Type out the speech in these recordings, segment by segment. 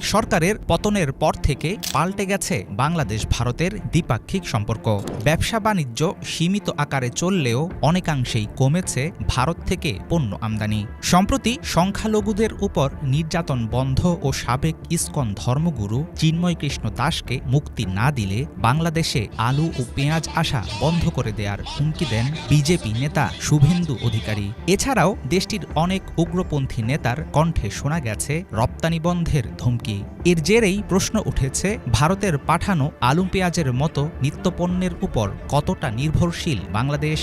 লীগ সরকারের পতনের পর থেকে পাল্টে গেছে বাংলাদেশ ভারতের দ্বিপাক্ষিক সম্পর্ক। ব্যবসা বাণিজ্য সীমিত আকারে চললেও অনেকাংশেই কমেছে ভারত থেকে পণ্য আমদানি। সম্প্রতি সংখ্যালঘুদের উপর নির্যাতন বন্ধ ও সাবেক ইস্কন ধর্মগুরু চিন্ময় কৃষ্ণ দাসকে মুক্তি না দিলে বাংলাদেশে আলু ও পেঁয়াজ আসা বন্ধ করে দেওয়ার হুমকি দেন বিজেপি নেতা শুভেন্দু অধিকারী। এছাড়াও দেশটির অনেক উগ্রপন্থী নেতার কণ্ঠে শোনা গেছে রপ্তানি বন্ধের ধমকি। এর জেরেই প্রশ্ন উঠেছে, ভারতের পাঠানো আলু পেঁয়াজের মতো নিত্যপণ্যের উপর কতটা নির্ভরশীল বাংলাদেশ?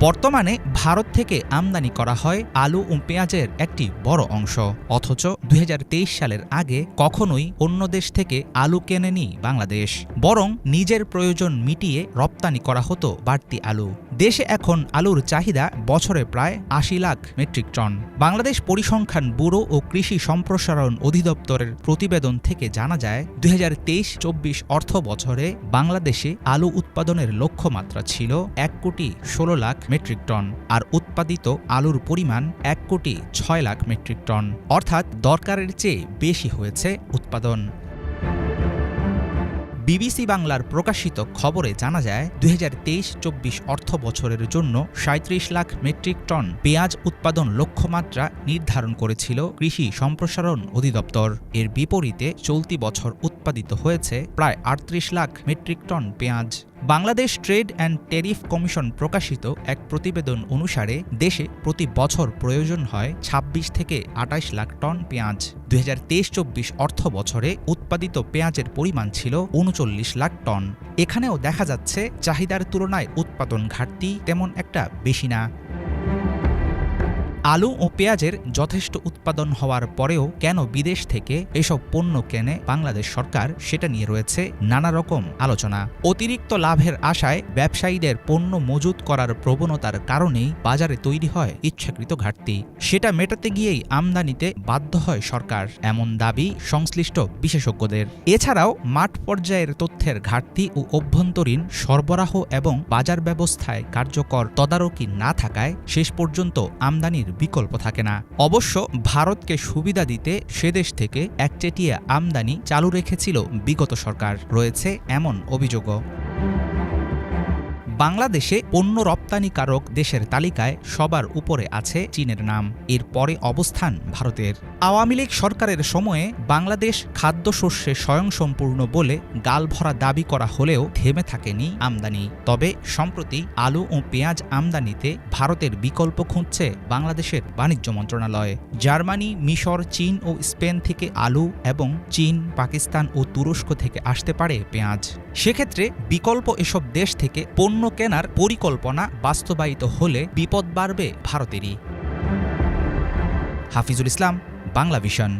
বর্তমানে ভারত থেকে আমদানি করা হয় আলু ও পেঁয়াজের একটি বড় অংশ। অথচ দু হাজার তেইশ সালের আগে কখনোই অন্য দেশ থেকে আলু কেনেনি বাংলাদেশ। বরং নিজের প্রয়োজন মিটিয়ে রপ্তানি করা হতো বাড়তি আলু। দেশে এখন আলুর চাহিদা বছরে প্রায় আশি লাখ মেট্রিক টন। বাংলাদেশ পরিসংখ্যান ব্যুরো ও কৃষি সম্প্রসারণ অধিদপ্তরের প্রতিবেদন থেকে জানা যায়, দুই হাজার তেইশ চব্বিশ অর্থ বছরে বাংলাদেশে আলু উৎপাদনের লক্ষ্যমাত্রা ছিল এক কোটি ষোলো লাখ মেট্রিক টন আর উৎপাদিত আলুর পরিমাণ এক কোটি ছয় লাখ মেট্রিক টন। অর্থাৎ দরকারের চেয়ে বেশি হয়েছে উৎপাদন। বিবিসি বাংলার প্রকাশিত খবরে জানা যায়, দুই হাজার তেইশ চব্বিশ অর্থ বছরের জন্য সাঁত্রিশ লাখ মেট্রিক টন পেঁয়াজ উৎপাদন লক্ষ্যমাত্রা নির্ধারণ করেছিল কৃষি সম্প্রসারণ অধিদপ্তর। এর বিপরীতে চলতি বছর উৎপাদিত হয়েছে প্রায় আটত্রিশ লাখ মেট্রিক টন পেঁয়াজ। Bangladesh trade and tariff commission প্রকাশিত এক প্রতিবেদন অনুসারে দেশে প্রতি বছর প্রয়োজন হয় ২৬ থেকে আটাইশ লাখ টন পেঁয়াজ। দুই হাজার তেইশ চব্বিশ অর্থ বছরে উৎপাদিত পেঁয়াজের পরিমাণ ছিল উনচল্লিশ লাখ টন। এখানেও দেখা যাচ্ছে চাহিদার তুলনায় উৎপাদন ঘাটতি তেমন একটা বেশি না। আলু ও পেঁয়াজের যথেষ্ট উৎপাদন হওয়ার পরেও কেন বিদেশ থেকে এসব পণ্য কেনে বাংলাদেশ সরকার সেটা নিয়ে রয়েছে নানা রকম আলোচনা। অতিরিক্ত লাভের আশায় ব্যবসায়ীদের পণ্য মজুত করার প্রবণতার কারণেই বাজারে তৈরি হয় ইচ্ছাকৃত ঘাটতি। সেটা মেটাতে গিয়েই আমদানিতে বাধ্য হয় সরকার, এমন দাবি সংশ্লিষ্ট বিশেষজ্ঞদের। এছাড়াও মাঠ পর্যায়ের তথ্যের ঘাটতি ও অভ্যন্তরীণ সরবরাহ এবং বাজার ব্যবস্থায় কার্যকর তদারকি না থাকায় শেষ পর্যন্ত আমদানির বিকল্প থাকে না। অবশ্য ভারতকে সুবিধা দিতে সেদেশ থেকে একচেটিয়া আমদানি চালু রেখেছিল বিগত সরকার। রয়েছে এমন অভিযোগও। বাংলাদেশে পণ্য রপ্তানিকারক দেশের তালিকায় সবার উপরে আছে চীনের নাম। এর পরে অবস্থান ভারতের। আওয়ামী লীগ সরকারের সময়ে বাংলাদেশ খাদ্যশস্যে স্বয়ংসম্পূর্ণ বলে গালভরা দাবি করা হলেও থেমে থাকেনি আমদানি। তবে সম্প্রতি আলু ও পেঁয়াজ আমদানিতে ভারতের বিকল্প খুঁজছে বাংলাদেশের বাণিজ্য মন্ত্রণালয়। জার্মানি, মিশর, চীন ও স্পেন থেকে আলু এবং চীন, পাকিস্তান ও তুরস্ক থেকে আসতে পারে পেঁয়াজ। সেক্ষেত্রে বিকল্প এসব দেশ থেকে পণ্য কেনার পরিকল্পনা বাস্তবায়িত হলে বিপদ বাড়বে ভারতেরই। হাফিজুল ইসলাম বাংলা ভিশন।